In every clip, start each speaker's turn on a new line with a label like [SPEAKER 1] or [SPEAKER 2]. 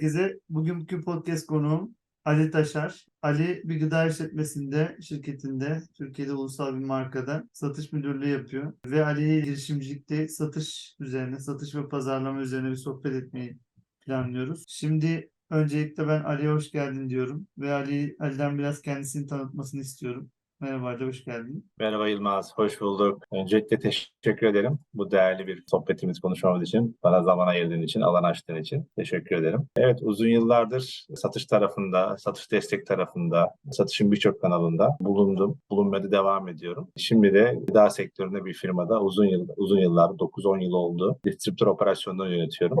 [SPEAKER 1] Herkese. Bugünkü podcast konuğum Ali Taşar. Ali bir gıda işletmesinde, şirketinde, Türkiye'de ulusal bir markada satış müdürlüğü yapıyor. Ve Ali girişimcilikte satış üzerine, satış ve pazarlama üzerine bir sohbet etmeyi planlıyoruz. Şimdi öncelikle ben Ali'ye hoş geldin diyorum. Ve Ali, Ali'den biraz kendisini tanıtmasını istiyorum. Merhaba hoş geldin.
[SPEAKER 2] Merhaba Yılmaz, hoş bulduk. Öncelikle teşekkür ederim bu değerli bir sohbetimiz, konuşmamız için, bana zaman ayırdığın için, alan açtığın için teşekkür ederim. Evet, uzun yıllardır satış tarafında, satış destek tarafında, satışın birçok kanalında bulundum, bulunmaya devam ediyorum. Şimdi de gıda sektöründe bir firmada uzun yıl, uzun yıllar, 9-10 yıl oldu. Distribütör operasyonları yönetiyorum.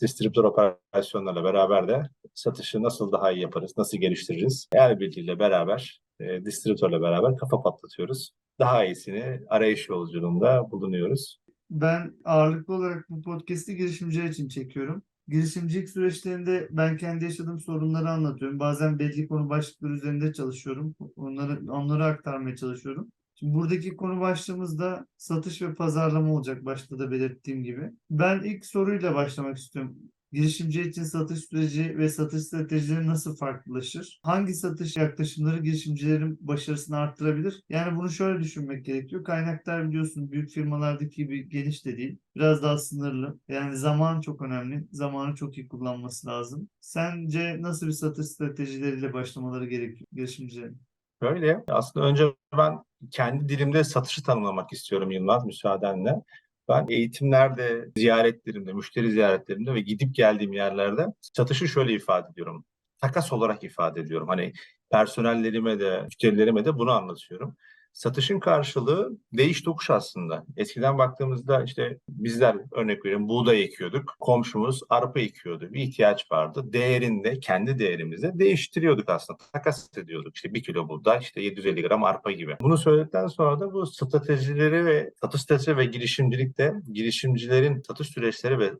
[SPEAKER 2] Distribütör operasyonlarla beraber de satışı nasıl daha iyi yaparız, nasıl geliştiririz? El birliğiyle beraber e, distribütörle beraber kafa patlatıyoruz. Daha iyisini arayış yolculuğunda bulunuyoruz.
[SPEAKER 1] Ben ağırlıklı olarak bu podcast'i girişimciler için çekiyorum. Girişimcilik süreçlerinde ben kendi yaşadığım sorunları anlatıyorum. Bazen belli konu başlıkları üzerinde çalışıyorum. Onları, onları aktarmaya çalışıyorum. Şimdi buradaki konu başlığımız da satış ve pazarlama olacak başta da belirttiğim gibi. Ben ilk soruyla başlamak istiyorum. Girişimci için satış süreci ve satış stratejileri nasıl farklılaşır? Hangi satış yaklaşımları girişimcilerin başarısını arttırabilir? Yani bunu şöyle düşünmek gerekiyor. Kaynaklar biliyorsun büyük firmalardaki gibi geniş de değil. Biraz daha sınırlı. Yani zaman çok önemli. Zamanı çok iyi kullanması lazım. Sence nasıl bir satış stratejileriyle başlamaları gerekiyor girişimcilerin?
[SPEAKER 2] Böyle aslında önce ben kendi dilimde satışı tanımlamak istiyorum Yılmaz müsaadenle. Ben eğitimlerde, ziyaretlerimde, müşteri ziyaretlerimde ve gidip geldiğim yerlerde satışı şöyle ifade ediyorum. Takas olarak ifade ediyorum. Hani personellerime de, müşterilerime de bunu anlatıyorum. Satışın karşılığı değiş tokuş aslında. Eskiden baktığımızda işte bizler örnek veriyorum buğday ekiyorduk. Komşumuz arpa ekiyordu. Bir ihtiyaç vardı. Değerinde, kendi değerimizde değiştiriyorduk aslında. Takas ediyorduk. İşte bir kilo buğday, işte 750 gram arpa gibi. Bunu söyledikten sonra da bu stratejileri ve satış strateji ve girişimcilikte girişimcilerin satış süreçleri ve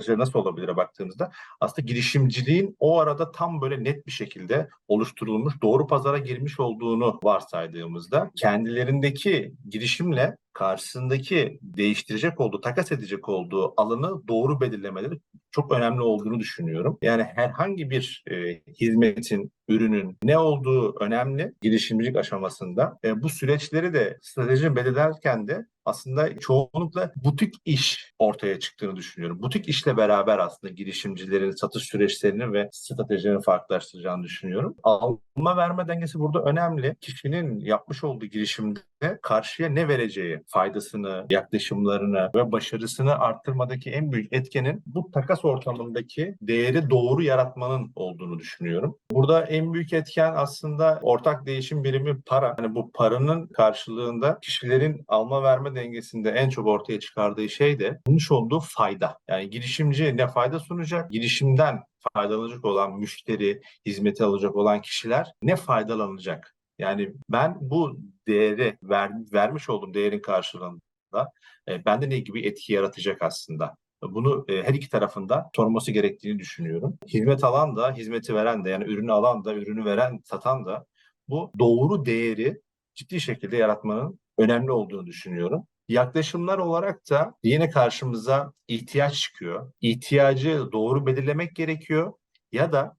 [SPEAKER 2] stratejileri nasıl olabilir baktığımızda aslında girişimciliğin o arada tam böyle net bir şekilde oluşturulmuş, doğru pazara girmiş olduğunu varsaydığımızda kendilerindeki girişimle karşısındaki değiştirecek olduğu, takas edecek olduğu alanı doğru belirlemeleri çok önemli olduğunu düşünüyorum. Yani herhangi bir e, hizmetin, ürünün ne olduğu önemli girişimcilik aşamasında. E, bu süreçleri de stratejini belirlerken de aslında çoğunlukla butik iş ortaya çıktığını düşünüyorum. Butik işle beraber aslında girişimcilerin satış süreçlerini ve stratejilerini farklılaştıracağını düşünüyorum. Alma verme dengesi burada önemli. Kişinin yapmış olduğu girişimde karşıya ne vereceği, faydasını, yaklaşımlarını ve başarısını arttırmadaki en büyük etkenin bu takas ortamındaki değeri doğru yaratmanın olduğunu düşünüyorum. Burada en büyük etken aslında ortak değişim birimi para. Yani bu paranın karşılığında kişilerin alma verme dengesinde en çok ortaya çıkardığı şey de bulmuş olduğu fayda. Yani girişimci ne fayda sunacak? Girişimden faydalanacak olan müşteri, hizmeti alacak olan kişiler ne faydalanacak? Yani ben bu değeri ver, vermiş olduğum değerin karşılığında e, bende ne gibi etki yaratacak aslında? Bunu e, her iki tarafında sorması gerektiğini düşünüyorum. Hizmet alan da, hizmeti veren de yani ürünü alan da, ürünü veren, satan da bu doğru değeri ciddi şekilde yaratmanın önemli olduğunu düşünüyorum. Yaklaşımlar olarak da yine karşımıza ihtiyaç çıkıyor. İhtiyacı doğru belirlemek gerekiyor ya da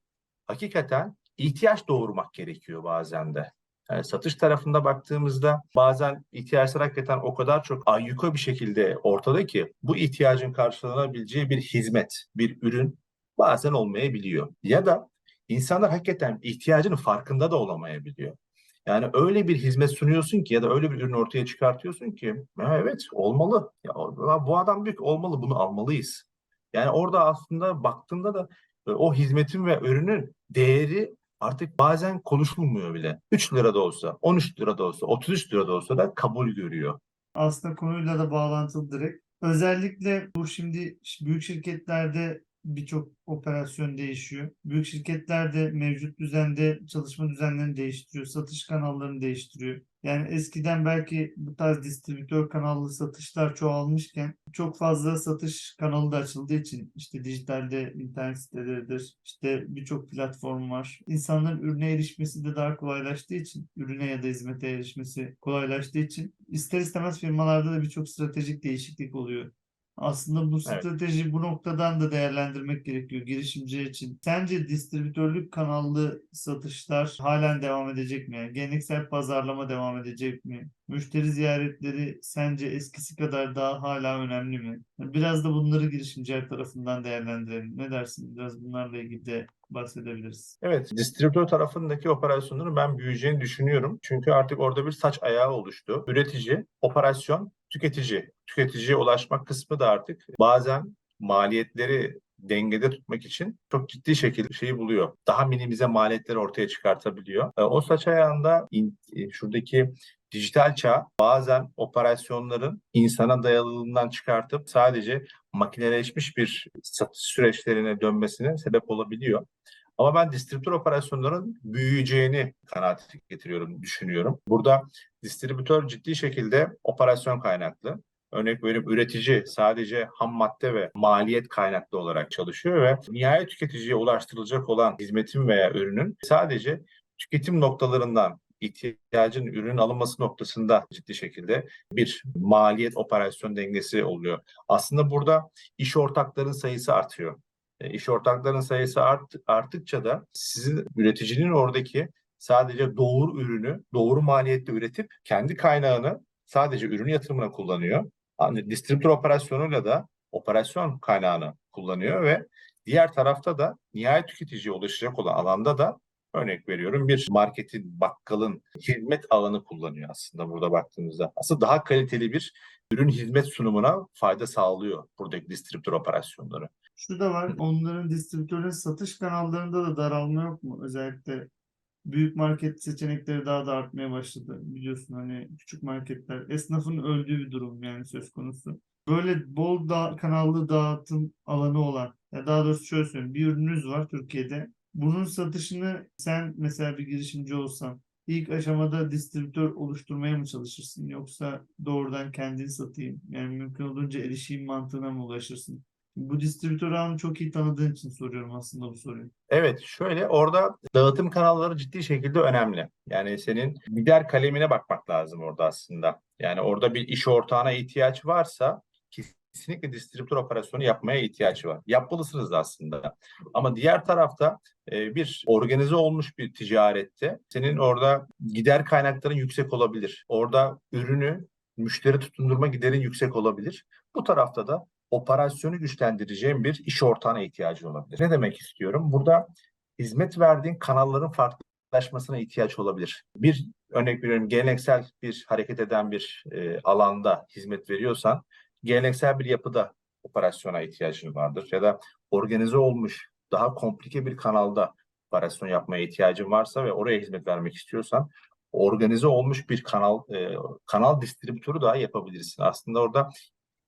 [SPEAKER 2] hakikaten ihtiyaç doğurmak gerekiyor bazen de. Yani satış tarafında baktığımızda bazen ihtiyaçlar hakikaten o kadar çok ayyuka bir şekilde ortada ki bu ihtiyacın karşılanabileceği bir hizmet, bir ürün bazen olmayabiliyor. Ya da insanlar hakikaten ihtiyacının farkında da olamayabiliyor. Yani öyle bir hizmet sunuyorsun ki ya da öyle bir ürün ortaya çıkartıyorsun ki evet olmalı. Ya, bu adam büyük olmalı bunu almalıyız. Yani orada aslında baktığında da e, o hizmetin ve ürünün değeri artık bazen konuşulmuyor bile. 3 lira da olsa, 13 lira da olsa, 33 lira da olsa da kabul görüyor.
[SPEAKER 1] Aslında konuyla da bağlantılı direkt. Özellikle bu şimdi büyük şirketlerde birçok operasyon değişiyor. Büyük şirketler de mevcut düzende çalışma düzenlerini değiştiriyor. Satış kanallarını değiştiriyor. Yani eskiden belki bu tarz distribütör kanallı satışlar çoğalmışken çok fazla satış kanalı da açıldığı için işte dijitalde internet siteleridir, işte birçok platform var. İnsanların ürüne erişmesi de daha kolaylaştığı için, ürüne ya da hizmete erişmesi kolaylaştığı için ister istemez firmalarda da birçok stratejik değişiklik oluyor. Aslında bu
[SPEAKER 2] Evet.
[SPEAKER 1] strateji bu noktadan da değerlendirmek gerekiyor girişimciler için. Sence distribütörlük kanallı satışlar halen devam edecek mi? Yani geleneksel pazarlama devam edecek mi? Müşteri ziyaretleri sence eskisi kadar daha hala önemli mi? Biraz da bunları girişimciler tarafından değerlendirelim. Ne dersin? Biraz bunlarla ilgili de bahsedebiliriz.
[SPEAKER 2] Evet, distribütör tarafındaki operasyonların ben büyüyeceğini düşünüyorum. Çünkü artık orada bir saç ayağı oluştu. Üretici, operasyon, tüketici. Tüketiciye ulaşmak kısmı da artık bazen maliyetleri dengede tutmak için çok ciddi şekilde şeyi buluyor. Daha minimize maliyetleri ortaya çıkartabiliyor. E, O saç ayağında e, şuradaki dijital çağ bazen operasyonların insana dayalılığından çıkartıp sadece makineleşmiş bir satış süreçlerine dönmesine sebep olabiliyor. Ama ben distribütör operasyonların büyüyeceğini kanaat getiriyorum, düşünüyorum. Burada distribütör ciddi şekilde operasyon kaynaklı. Örnek veriyorum üretici sadece ham madde ve maliyet kaynaklı olarak çalışıyor ve nihayet tüketiciye ulaştırılacak olan hizmetin veya ürünün sadece tüketim noktalarından ihtiyacın ürün alınması noktasında ciddi şekilde bir maliyet operasyon dengesi oluyor. Aslında burada iş ortakların sayısı artıyor. E, İş ortaklarının sayısı art, arttıkça da sizin üreticinin oradaki sadece doğru ürünü doğru maliyette üretip kendi kaynağını sadece ürün yatırımına kullanıyor. Hani distribütör operasyonuyla da operasyon kaynağını kullanıyor ve diğer tarafta da nihayet tüketiciye ulaşacak olan alanda da örnek veriyorum bir marketin, bakkalın hizmet alanı kullanıyor aslında burada baktığımızda. Aslında daha kaliteli bir ürün hizmet sunumuna fayda sağlıyor buradaki distribütör operasyonları.
[SPEAKER 1] Şu da var, onların distribütörün satış kanallarında da daralma yok mu? Özellikle büyük market seçenekleri daha da artmaya başladı. Biliyorsun hani küçük marketler, esnafın öldüğü bir durum yani söz konusu. Böyle bol da kanallı dağıtım alanı olan, ya daha doğrusu şöyle söyleyeyim, bir ürününüz var Türkiye'de. Bunun satışını sen mesela bir girişimci olsan ilk aşamada distribütör oluşturmaya mı çalışırsın yoksa doğrudan kendini satayım yani mümkün olduğunca erişeyim mantığına mı ulaşırsın? Bu distribütör ağını çok iyi tanıdığın için soruyorum aslında bu soruyu.
[SPEAKER 2] Evet, şöyle orada dağıtım kanalları ciddi şekilde önemli. Yani senin gider kalemine bakmak lazım orada aslında. Yani orada bir iş ortağına ihtiyaç varsa kesinlikle distribütör operasyonu yapmaya ihtiyaç var. Yapmalısınız da aslında. Ama diğer tarafta e, bir organize olmuş bir ticarette senin orada gider kaynakların yüksek olabilir. Orada ürünü müşteri tutundurma giderin yüksek olabilir. Bu tarafta da operasyonu güçlendireceğin bir iş ortağına ihtiyacı olabilir. Ne demek istiyorum? Burada hizmet verdiğin kanalların farklılaşmasına ihtiyaç olabilir. Bir örnek veriyorum geleneksel bir hareket eden bir e, alanda hizmet veriyorsan geleneksel bir yapıda operasyona ihtiyacın vardır ya da organize olmuş daha komplike bir kanalda operasyon yapmaya ihtiyacın varsa ve oraya hizmet vermek istiyorsan organize olmuş bir kanal e, kanal distribütörü daha yapabilirsin. Aslında orada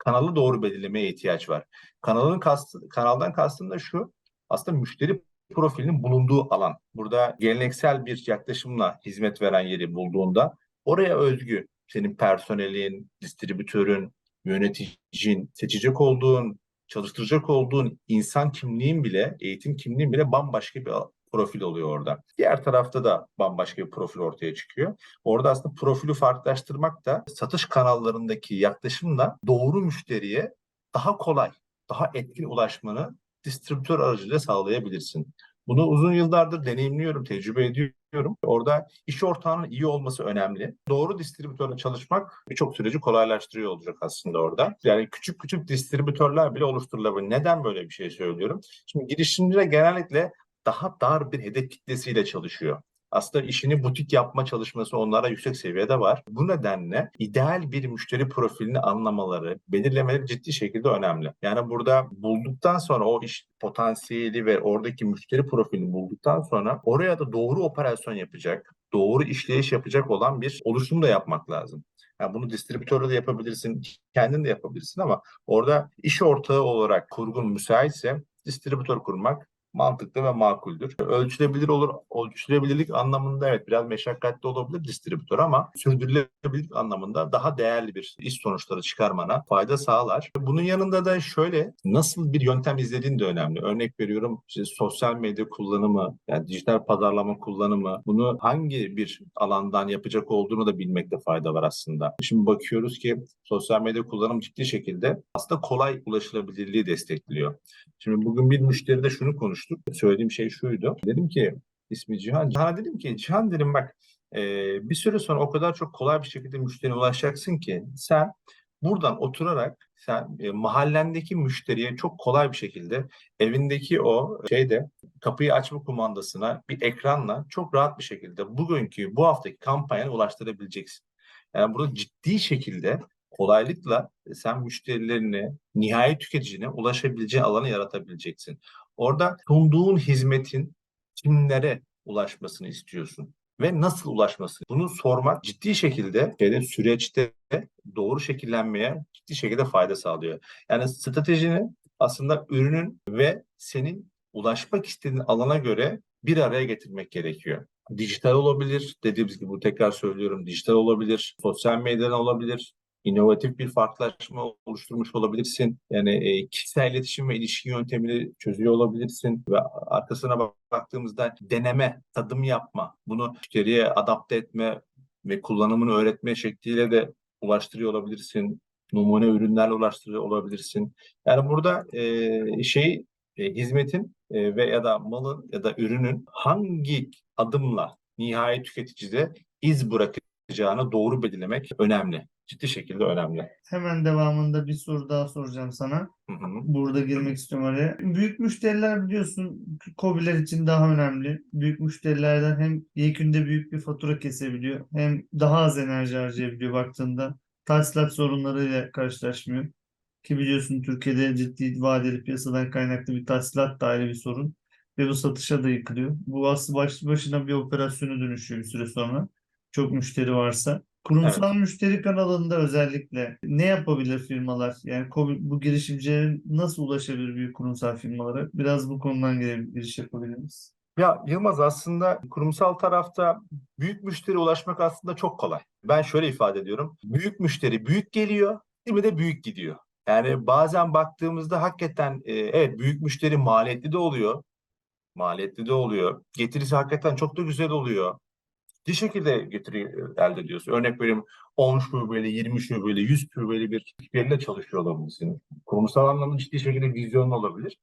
[SPEAKER 2] kanalı doğru belirlemeye ihtiyaç var. Kanalın kastı, kanaldan kastım da şu. Aslında müşteri profilinin bulunduğu alan. Burada geleneksel bir yaklaşımla hizmet veren yeri bulduğunda oraya özgü senin personelin, distribütörün, yöneticin, seçecek olduğun, çalıştıracak olduğun insan kimliğin bile, eğitim kimliğin bile bambaşka bir profil oluyor orada. Diğer tarafta da bambaşka bir profil ortaya çıkıyor. Orada aslında profili farklılaştırmak da satış kanallarındaki yaklaşımla doğru müşteriye daha kolay, daha etkin ulaşmanı distribütör aracılığıyla sağlayabilirsin. Bunu uzun yıllardır deneyimliyorum, tecrübe ediyorum. Orada iş ortağının iyi olması önemli. Doğru distribütörle çalışmak birçok süreci kolaylaştırıyor olacak aslında orada. Yani küçük küçük distribütörler bile oluşturulabilir. Neden böyle bir şey söylüyorum? Şimdi girişimciler genellikle daha dar bir hedef kitlesiyle çalışıyor. Aslında işini butik yapma çalışması onlara yüksek seviyede var. Bu nedenle ideal bir müşteri profilini anlamaları, belirlemeleri ciddi şekilde önemli. Yani burada bulduktan sonra o iş potansiyeli ve oradaki müşteri profilini bulduktan sonra oraya da doğru operasyon yapacak, doğru işleyiş yapacak olan bir oluşum da yapmak lazım. Yani bunu distribütörle de yapabilirsin, kendin de yapabilirsin ama orada iş ortağı olarak kurgun müsaitse distribütör kurmak mantıklı ve makuldür. Ölçülebilir olur. Ölçülebilirlik anlamında evet biraz meşakkatli olabilir distribütör ama sürdürülebilirlik anlamında daha değerli bir iş sonuçları çıkarmana fayda sağlar. Bunun yanında da şöyle nasıl bir yöntem izlediğin de önemli. Örnek veriyorum işte sosyal medya kullanımı, yani dijital pazarlama kullanımı bunu hangi bir alandan yapacak olduğunu da bilmekte fayda var aslında. Şimdi bakıyoruz ki sosyal medya kullanımı ciddi şekilde aslında kolay ulaşılabilirliği destekliyor. Şimdi bugün bir müşteride şunu konuştuk. Söylediğim şey şuydu. Dedim ki ismi Cihan. Cihan'a dedim ki Cihan dedim bak e, bir süre sonra o kadar çok kolay bir şekilde müşteriye ulaşacaksın ki sen buradan oturarak sen e, mahallendeki müşteriye çok kolay bir şekilde evindeki o şeyde kapıyı açma kumandasına bir ekranla çok rahat bir şekilde bugünkü bu haftaki kampanyana ulaştırabileceksin. Yani burada ciddi şekilde kolaylıkla sen müşterilerine, nihai tüketicine ulaşabileceğin alanı yaratabileceksin. Orada sunduğun hizmetin kimlere ulaşmasını istiyorsun ve nasıl ulaşması? Bunu sormak ciddi şekilde şeyde, süreçte doğru şekillenmeye ciddi şekilde fayda sağlıyor. Yani stratejini aslında ürünün ve senin ulaşmak istediğin alana göre bir araya getirmek gerekiyor. Dijital olabilir, dediğimiz gibi bu tekrar söylüyorum, dijital olabilir, sosyal medyadan olabilir, inovatif bir farklılaşma oluşturmuş olabilirsin. Yani e, kişisel iletişim ve ilişki yöntemini çözüyor olabilirsin ve arkasına bak- baktığımızda deneme, tadım yapma, bunu müşteriye adapte etme ve kullanımını öğretme şekliyle de ulaştırıyor olabilirsin. Numune ürünlerle ulaştırıyor olabilirsin. Yani burada e, şey e, hizmetin e, ve ya da malın ya da ürünün hangi adımla nihai tüketicide iz bırakacağını doğru belirlemek önemli. Ciddi şekilde önemli.
[SPEAKER 1] Hemen devamında bir soru daha soracağım sana.
[SPEAKER 2] Hı hı.
[SPEAKER 1] Burada girmek istiyorum araya. Büyük müşteriler biliyorsun KOBİ'ler için daha önemli. Büyük müşterilerden hem yekünde büyük bir fatura kesebiliyor hem daha az enerji harcayabiliyor baktığında. Tahsilat sorunlarıyla karşılaşmıyor. Ki biliyorsun Türkiye'de ciddi vadeli piyasadan kaynaklı bir tahsilat da ayrı bir sorun. Ve bu satışa da yıkılıyor. Bu aslında başlı başına bir operasyona dönüşüyor bir süre sonra. Çok müşteri varsa. Kurumsal müşteri kanalında özellikle ne yapabilir firmalar? Yani bu girişimcilerin nasıl ulaşabilir büyük kurumsal firmalara? Biraz bu konudan giriş yapabilir miyiz?
[SPEAKER 2] Ya Yılmaz aslında kurumsal tarafta büyük müşteri ulaşmak aslında çok kolay. Ben şöyle ifade ediyorum. Büyük müşteri büyük geliyor, değil mi de büyük gidiyor. Yani bazen baktığımızda hakikaten e, evet büyük müşteri maliyetli de oluyor. Maliyetli de oluyor. Getirisi hakikaten çok da güzel oluyor. Bir şekilde getiri elde ediyorsun. Örnek vereyim 10 şubeli, 20 şubeli, 100 şubeli bir firmayla çalışıyor olabilirsin. Kurumsal anlamda ciddi şekilde vizyonun olabilir.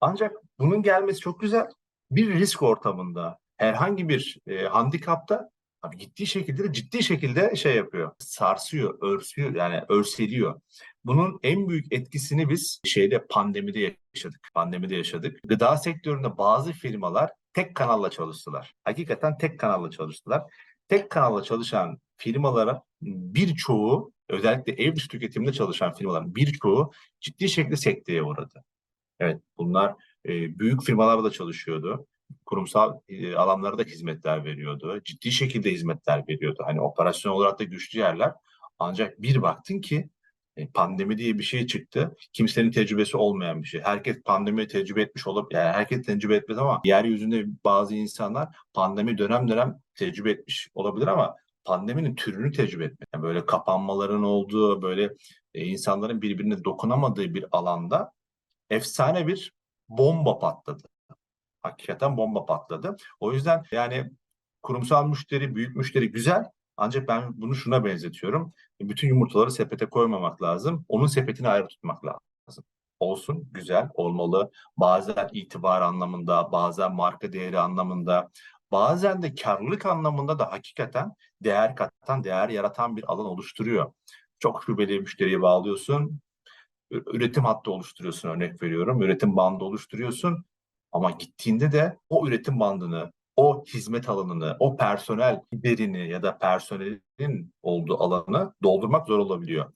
[SPEAKER 2] Ancak bunun gelmesi çok güzel. Bir risk ortamında herhangi bir e, handikapta abi ciddi şekilde de ciddi şekilde şey yapıyor. Sarsıyor, örsüyor yani örseliyor. Bunun en büyük etkisini biz şeyde pandemide yaşadık. Pandemide yaşadık. Gıda sektöründe bazı firmalar tek kanalla çalıştılar. Hakikaten tek kanalla çalıştılar. Tek kanalla çalışan firmalara birçoğu özellikle ev dışı tüketimde çalışan firmaların birçoğu ciddi şekilde sekteye uğradı. Evet bunlar büyük firmalarda da çalışıyordu. Kurumsal e, alanlara da hizmetler veriyordu. Ciddi şekilde hizmetler veriyordu. Hani operasyon olarak da güçlü yerler. Ancak bir baktın ki e, pandemi diye bir şey çıktı. Kimsenin tecrübesi olmayan bir şey. Herkes pandemiyi tecrübe etmiş olup yani herkes tecrübe etmez ama yeryüzünde bazı insanlar pandemi dönem dönem tecrübe etmiş olabilir ama pandeminin türünü tecrübe etmiyor. Yani böyle kapanmaların olduğu, böyle e, insanların birbirine dokunamadığı bir alanda efsane bir bomba patladı. Hakikaten bomba patladı. O yüzden yani kurumsal müşteri, büyük müşteri güzel. Ancak ben bunu şuna benzetiyorum. Bütün yumurtaları sepete koymamak lazım. Onun sepetini ayrı tutmak lazım. Olsun, güzel, olmalı. Bazen itibar anlamında, bazen marka değeri anlamında, bazen de karlılık anlamında da hakikaten değer katan, değer yaratan bir alan oluşturuyor. Çok şubeli müşteriye bağlıyorsun. Üretim hattı oluşturuyorsun örnek veriyorum. Üretim bandı oluşturuyorsun. Ama gittiğinde de o üretim bandını, o hizmet alanını, o personel giderini ya da personelin olduğu alanı doldurmak zor olabiliyor.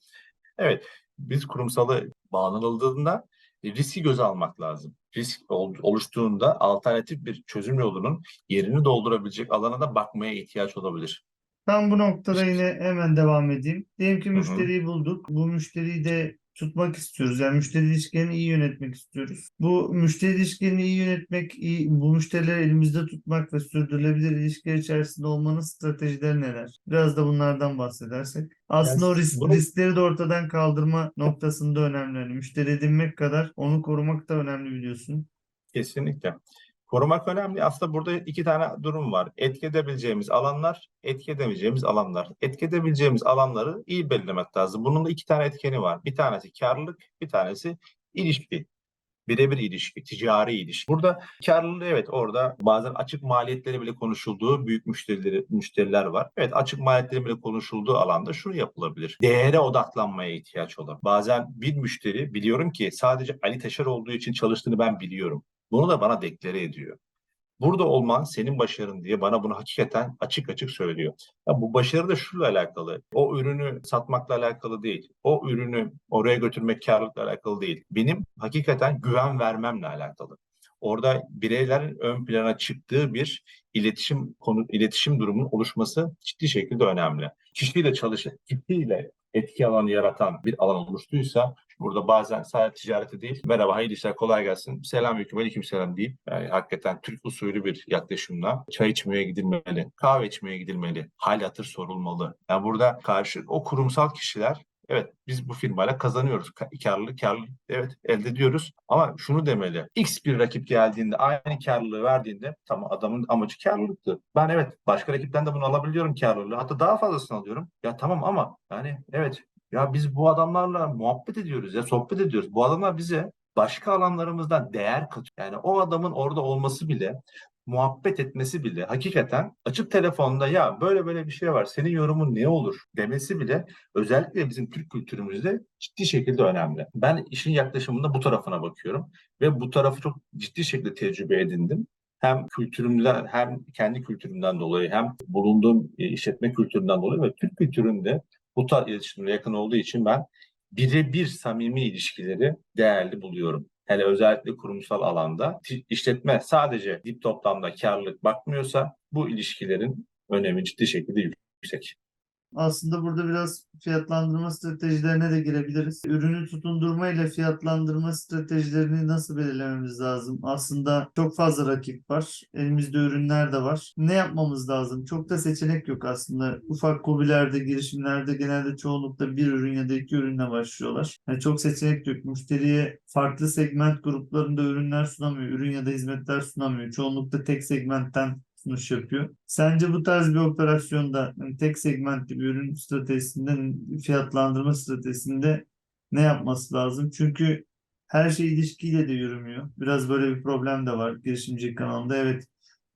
[SPEAKER 2] Evet, biz kurumsalı bağlanıldığında riski göze almak lazım. Risk ol- oluştuğunda alternatif bir çözüm yolunun yerini doldurabilecek alana da bakmaya ihtiyaç olabilir.
[SPEAKER 1] Ben bu noktada yine hemen devam edeyim. Diyelim ki müşteriyi bulduk. Bu müşteriyi de tutmak istiyoruz. Yani müşteri ilişkilerini iyi yönetmek istiyoruz. Bu müşteri ilişkilerini iyi yönetmek, iyi, bu müşterileri elimizde tutmak ve sürdürülebilir ilişkiler içerisinde olmanın stratejileri neler? Biraz da bunlardan bahsedersek. Aslında o risk,
[SPEAKER 2] bunu-
[SPEAKER 1] riskleri de ortadan kaldırma noktasında önemli. Yani müşteri edinmek kadar onu korumak da önemli biliyorsun.
[SPEAKER 2] Kesinlikle. Korumak önemli. Aslında burada iki tane durum var. Etki edebileceğimiz alanlar, etki edemeyeceğimiz alanlar. Etki edebileceğimiz alanları iyi belirlemek lazım. Bunun da iki tane etkeni var. Bir tanesi karlılık, bir tanesi ilişki. Birebir ilişki, ticari ilişki. Burada karlılığı evet orada bazen açık maliyetleri bile konuşulduğu büyük müşterileri, müşteriler var. Evet açık maliyetleri bile konuşulduğu alanda şunu yapılabilir. Değere odaklanmaya ihtiyaç olan. Bazen bir müşteri biliyorum ki sadece Ali Teşer olduğu için çalıştığını ben biliyorum. Bunu da bana deklare ediyor. Burada olman senin başarın diye bana bunu hakikaten açık açık söylüyor. Ya bu başarı da şuyla alakalı. O ürünü satmakla alakalı değil. O ürünü oraya götürmek karlılıkla alakalı değil. Benim hakikaten güven vermemle alakalı. Orada bireylerin ön plana çıktığı bir iletişim konu iletişim durumunun oluşması ciddi şekilde önemli. Kişiyle çalışan, kişiyle etki alanı yaratan bir alan oluştuysa burada bazen sadece ticareti değil, merhaba hayırlı işler kolay gelsin, selamünaleyküm aleyküm selam deyip yani hakikaten Türk usulü bir yaklaşımla çay içmeye gidilmeli, kahve içmeye gidilmeli, hal hatır sorulmalı. Yani burada karşı o kurumsal kişiler Evet biz bu firmayla kazanıyoruz. Ka- Karlılık, karlılık evet elde ediyoruz. Ama şunu demeli. X bir rakip geldiğinde aynı karlılığı verdiğinde tamam adamın amacı karlılıktı. Ben evet başka rakipten de bunu alabiliyorum karlılığı. Hatta daha fazlasını alıyorum. Ya tamam ama yani evet ya biz bu adamlarla muhabbet ediyoruz ya sohbet ediyoruz. Bu adamlar bize başka alanlarımızdan değer katıyor. Yani o adamın orada olması bile muhabbet etmesi bile hakikaten açık telefonda ya böyle böyle bir şey var senin yorumun ne olur demesi bile özellikle bizim Türk kültürümüzde ciddi şekilde önemli. Ben işin yaklaşımında bu tarafına bakıyorum ve bu tarafı çok ciddi şekilde tecrübe edindim. Hem kültürümden hem kendi kültürümden dolayı hem bulunduğum e, işletme kültüründen dolayı ve Türk kültüründe bu tarz iletişimlere yakın olduğu için ben birebir samimi ilişkileri değerli buluyorum. Hele özellikle kurumsal alanda işletme sadece dip toplamda karlılık bakmıyorsa bu ilişkilerin önemi ciddi şekilde yüksek.
[SPEAKER 1] Aslında burada biraz fiyatlandırma stratejilerine de girebiliriz. Ürünü tutundurma ile fiyatlandırma stratejilerini nasıl belirlememiz lazım? Aslında çok fazla rakip var. Elimizde ürünler de var. Ne yapmamız lazım? Çok da seçenek yok aslında. Ufak kobilerde, girişimlerde genelde çoğunlukla bir ürün ya da iki ürünle başlıyorlar. Yani çok seçenek yok. Müşteriye farklı segment gruplarında ürünler sunamıyor. Ürün ya da hizmetler sunamıyor. Çoğunlukla tek segmentten sunuş yapıyor. Sence bu tarz bir operasyonda hani tek segmentli bir ürün stratejisinde fiyatlandırma stratejisinde ne yapması lazım? Çünkü her şey ilişkiyle de yürümüyor. Biraz böyle bir problem de var girişimci kanalında. Evet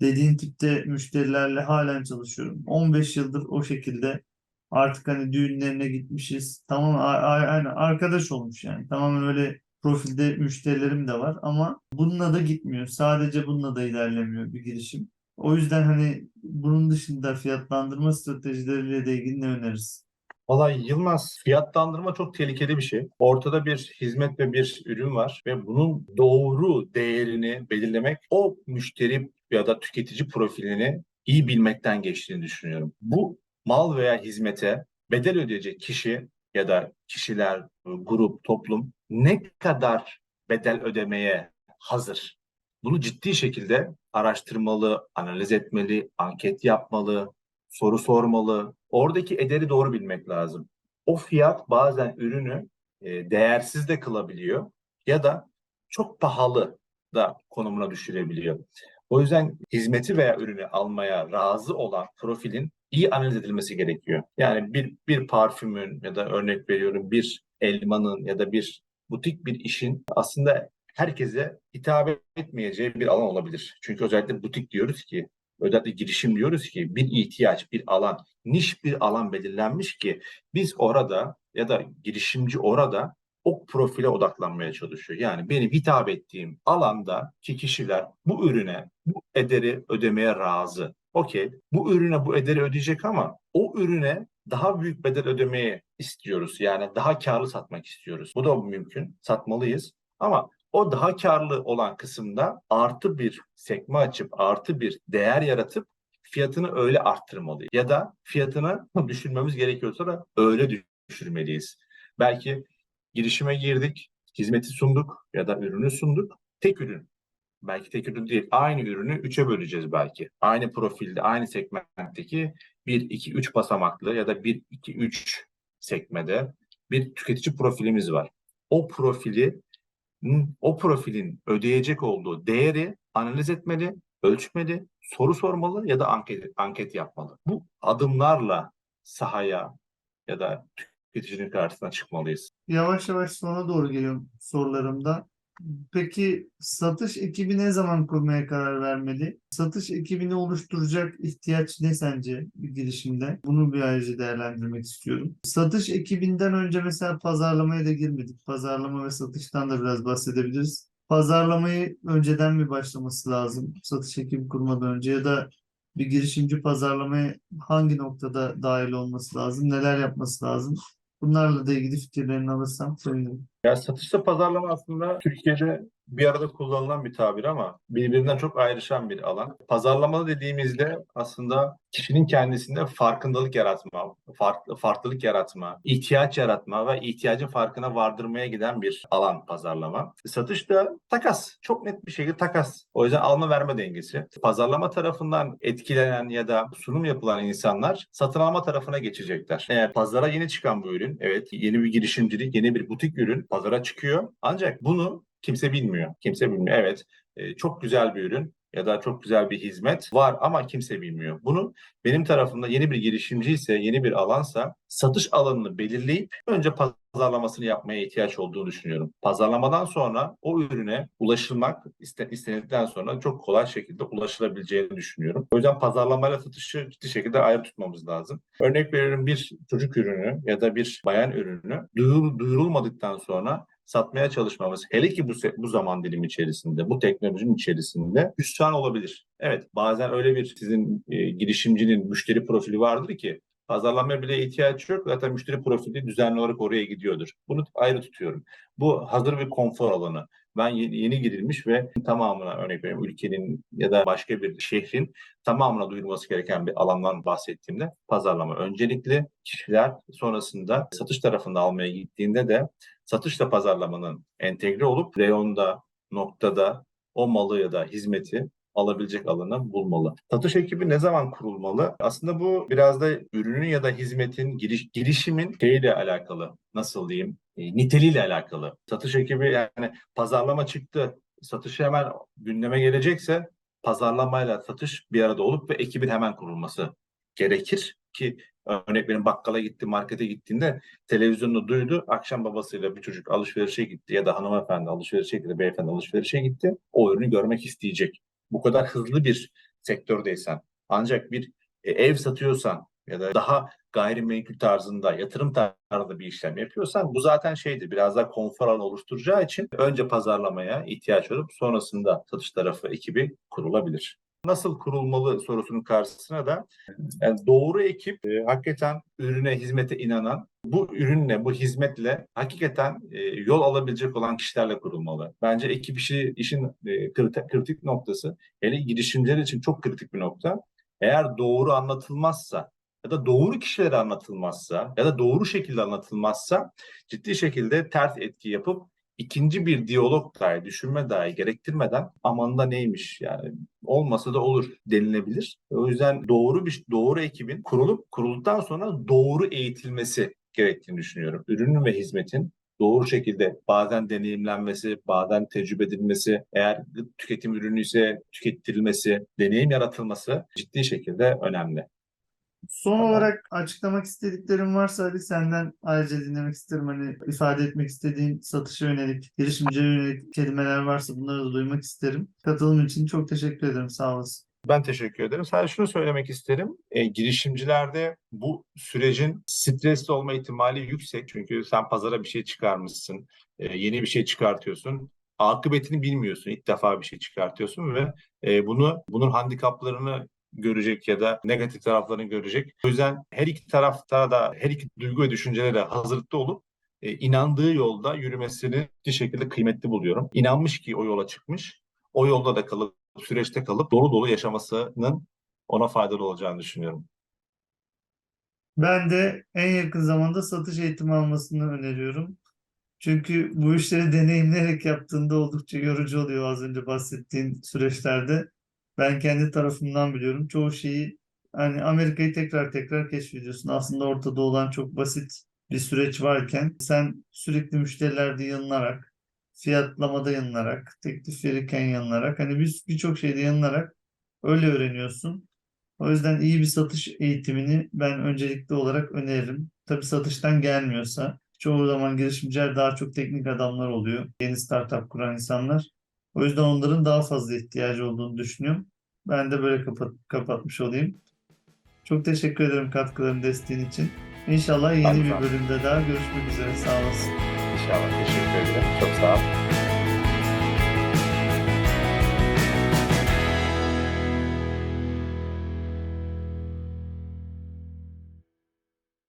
[SPEAKER 1] dediğin tipte müşterilerle halen çalışıyorum. 15 yıldır o şekilde artık hani düğünlerine gitmişiz. Tamam yani arkadaş olmuş yani. Tamamen öyle profilde müşterilerim de var ama bununla da gitmiyor. Sadece bununla da ilerlemiyor bir girişim. O yüzden hani bunun dışında fiyatlandırma stratejileriyle de ilgili ne öneririz?
[SPEAKER 2] Vallahi Yılmaz, fiyatlandırma çok tehlikeli bir şey. Ortada bir hizmet ve bir ürün var ve bunun doğru değerini belirlemek o müşteri ya da tüketici profilini iyi bilmekten geçtiğini düşünüyorum. Bu mal veya hizmete bedel ödeyecek kişi ya da kişiler, grup, toplum ne kadar bedel ödemeye hazır? Bunu ciddi şekilde araştırmalı, analiz etmeli, anket yapmalı, soru sormalı. Oradaki ederi doğru bilmek lazım. O fiyat bazen ürünü e, değersiz de kılabiliyor ya da çok pahalı da konumuna düşürebiliyor. O yüzden hizmeti veya ürünü almaya razı olan profilin iyi analiz edilmesi gerekiyor. Yani bir bir parfümün ya da örnek veriyorum bir elmanın ya da bir butik bir işin aslında herkese hitap etmeyeceği bir alan olabilir. Çünkü özellikle butik diyoruz ki özellikle girişim diyoruz ki bir ihtiyaç, bir alan, niş bir alan belirlenmiş ki biz orada ya da girişimci orada o profile odaklanmaya çalışıyor. Yani benim hitap ettiğim alanda ki kişiler bu ürüne, bu ederi ödemeye razı. Okey, bu ürüne bu ederi ödeyecek ama o ürüne daha büyük bedel ödemeyi istiyoruz. Yani daha karlı satmak istiyoruz. Bu da mümkün. Satmalıyız. Ama o daha karlı olan kısımda artı bir sekme açıp artı bir değer yaratıp fiyatını öyle arttırmalı. Ya da fiyatını düşürmemiz gerekiyorsa da öyle düşürmeliyiz. Belki girişime girdik, hizmeti sunduk ya da ürünü sunduk. Tek ürün. Belki tek ürün değil. Aynı ürünü üçe böleceğiz belki. Aynı profilde, aynı segmentteki 1, 2, 3 basamaklı ya da 1, 2, 3 sekmede bir tüketici profilimiz var. O profili o profilin ödeyecek olduğu değeri analiz etmeli, ölçmeli, soru sormalı ya da anket, anket yapmalı. Bu adımlarla sahaya ya da tüketicinin karşısına çıkmalıyız.
[SPEAKER 1] Yavaş yavaş sona doğru geliyorum sorularımda. Peki satış ekibi ne zaman kurmaya karar vermeli? Satış ekibini oluşturacak ihtiyaç ne sence bir girişimde? Bunu bir ayrıca değerlendirmek istiyorum. Satış ekibinden önce mesela pazarlamaya da girmedik. Pazarlama ve satıştan da biraz bahsedebiliriz. Pazarlamayı önceden mi başlaması lazım? Satış ekibi kurmadan önce ya da bir girişimci pazarlamaya hangi noktada dahil olması lazım? Neler yapması lazım? Bunlarla da ilgili fikirlerini alırsam sevinirim.
[SPEAKER 2] Ya satışta pazarlama aslında Türkiye'de bir arada kullanılan bir tabir ama birbirinden çok ayrışan bir alan. Pazarlama dediğimizde aslında kişinin kendisinde farkındalık yaratma, farklı, farklılık yaratma, ihtiyaç yaratma ve ihtiyacın farkına vardırmaya giden bir alan pazarlama. Satış da takas. Çok net bir şekilde takas. O yüzden alma verme dengesi. Pazarlama tarafından etkilenen ya da sunum yapılan insanlar satın alma tarafına geçecekler. Eğer pazara yeni çıkan bu ürün, evet yeni bir girişimcilik, yeni bir butik ürün pazara çıkıyor. Ancak bunu kimse bilmiyor. Kimse bilmiyor. Evet e, çok güzel bir ürün ya da çok güzel bir hizmet var ama kimse bilmiyor. Bunu benim tarafımda yeni bir girişimci ise, yeni bir alansa satış alanını belirleyip önce pazarlamasını yapmaya ihtiyaç olduğunu düşünüyorum. Pazarlamadan sonra o ürüne ulaşılmak iste, istenildikten sonra çok kolay şekilde ulaşılabileceğini düşünüyorum. O yüzden pazarlamayla satışı ciddi şekilde ayrı tutmamız lazım. Örnek veriyorum bir çocuk ürünü ya da bir bayan ürünü duyur, duyurulmadıktan sonra satmaya çalışmamız hele ki bu, bu zaman dilimi içerisinde, bu teknolojinin içerisinde hüsran olabilir. Evet bazen öyle bir sizin e, girişimcinin müşteri profili vardır ki pazarlamaya bile ihtiyaç yok. Zaten müşteri profili düzenli olarak oraya gidiyordur. Bunu ayrı tutuyorum. Bu hazır bir konfor alanı. Ben yeni, yeni girilmiş ve tamamına örnek veriyorum ülkenin ya da başka bir şehrin tamamına duyurulması gereken bir alandan bahsettiğimde pazarlama öncelikli. Kişiler sonrasında satış tarafında almaya gittiğinde de satışla pazarlamanın entegre olup reyonda, noktada o malı ya da hizmeti alabilecek alanı bulmalı. Satış ekibi ne zaman kurulmalı? Aslında bu biraz da ürünün ya da hizmetin giriş, girişimin şeyiyle alakalı. Nasıl diyeyim? E, niteliğiyle alakalı. Satış ekibi yani pazarlama çıktı. Satışı hemen gündeme gelecekse pazarlamayla satış bir arada olup ve ekibin hemen kurulması gerekir ki örnek benim bakkala gitti, markete gittiğinde televizyonda duydu. Akşam babasıyla bir çocuk alışverişe gitti ya da hanımefendi alışverişe gitti, beyefendi alışverişe gitti. O ürünü görmek isteyecek. Bu kadar hızlı bir sektördeysen ancak bir e, ev satıyorsan ya da daha gayrimenkul tarzında, yatırım tarzında bir işlem yapıyorsan bu zaten şeydir. Biraz daha konfor alanı oluşturacağı için önce pazarlamaya ihtiyaç olup sonrasında satış tarafı ekibi kurulabilir nasıl kurulmalı sorusunun karşısına da yani doğru ekip e, hakikaten ürüne, hizmete inanan, bu ürünle, bu hizmetle hakikaten e, yol alabilecek olan kişilerle kurulmalı. Bence ekip işi işin e, kritik, kritik noktası, hele girişimciler için çok kritik bir nokta. Eğer doğru anlatılmazsa ya da doğru kişilere anlatılmazsa ya da doğru şekilde anlatılmazsa ciddi şekilde ters etki yapıp ikinci bir diyalog dahi, düşünme dahi gerektirmeden aman da neymiş yani olmasa da olur denilebilir. O yüzden doğru bir doğru ekibin kurulup kurulduktan sonra doğru eğitilmesi gerektiğini düşünüyorum. Ürünün ve hizmetin doğru şekilde bazen deneyimlenmesi, bazen tecrübe edilmesi, eğer tüketim ürünü ise tükettirilmesi, deneyim yaratılması ciddi şekilde önemli.
[SPEAKER 1] Son
[SPEAKER 2] Tamam.
[SPEAKER 1] olarak açıklamak istediklerim varsa Ali senden ayrıca dinlemek isterim. Hani ifade etmek istediğin satışa yönelik, girişimciye yönelik kelimeler varsa bunları da duymak isterim. Katılım için çok teşekkür ederim. Sağ olasın.
[SPEAKER 2] Ben teşekkür ederim. Sadece şunu söylemek isterim. E, girişimcilerde bu sürecin stresli olma ihtimali yüksek. Çünkü sen pazara bir şey çıkarmışsın. e, yeni bir şey çıkartıyorsun. Akıbetini bilmiyorsun. İlk defa bir şey çıkartıyorsun ve e, bunu bunun handikaplarını görecek ya da negatif taraflarını görecek. O yüzden her iki tarafta da her iki duygu ve düşüncelere hazırlıklı olup e, inandığı yolda yürümesini bir şekilde kıymetli buluyorum. İnanmış ki o yola çıkmış. O yolda da kalıp süreçte kalıp dolu dolu yaşamasının ona faydalı olacağını düşünüyorum.
[SPEAKER 1] Ben de en yakın zamanda satış eğitimi almasını öneriyorum. Çünkü bu işleri deneyimleyerek yaptığında oldukça yorucu oluyor az önce bahsettiğin süreçlerde. Ben kendi tarafımdan biliyorum. Çoğu şeyi hani Amerika'yı tekrar tekrar keşfediyorsun. Aslında ortada olan çok basit bir süreç varken sen sürekli müşterilerde yanılarak, fiyatlamada yanılarak, teklif verirken yanılarak hani bir- birçok şeyde yanılarak öyle öğreniyorsun. O yüzden iyi bir satış eğitimini ben öncelikli olarak öneririm. Tabii satıştan gelmiyorsa çoğu zaman girişimciler daha çok teknik adamlar oluyor. Yeni startup kuran insanlar. O yüzden onların daha fazla ihtiyacı olduğunu düşünüyorum. Ben de böyle kapat kapatmış olayım. Çok teşekkür ederim katkıların desteğin için. İnşallah yeni
[SPEAKER 2] de
[SPEAKER 1] bir bölümde daha görüşmek üzere. Sağ olasın.
[SPEAKER 2] İnşallah. Teşekkür ederim. Çok sağ ol.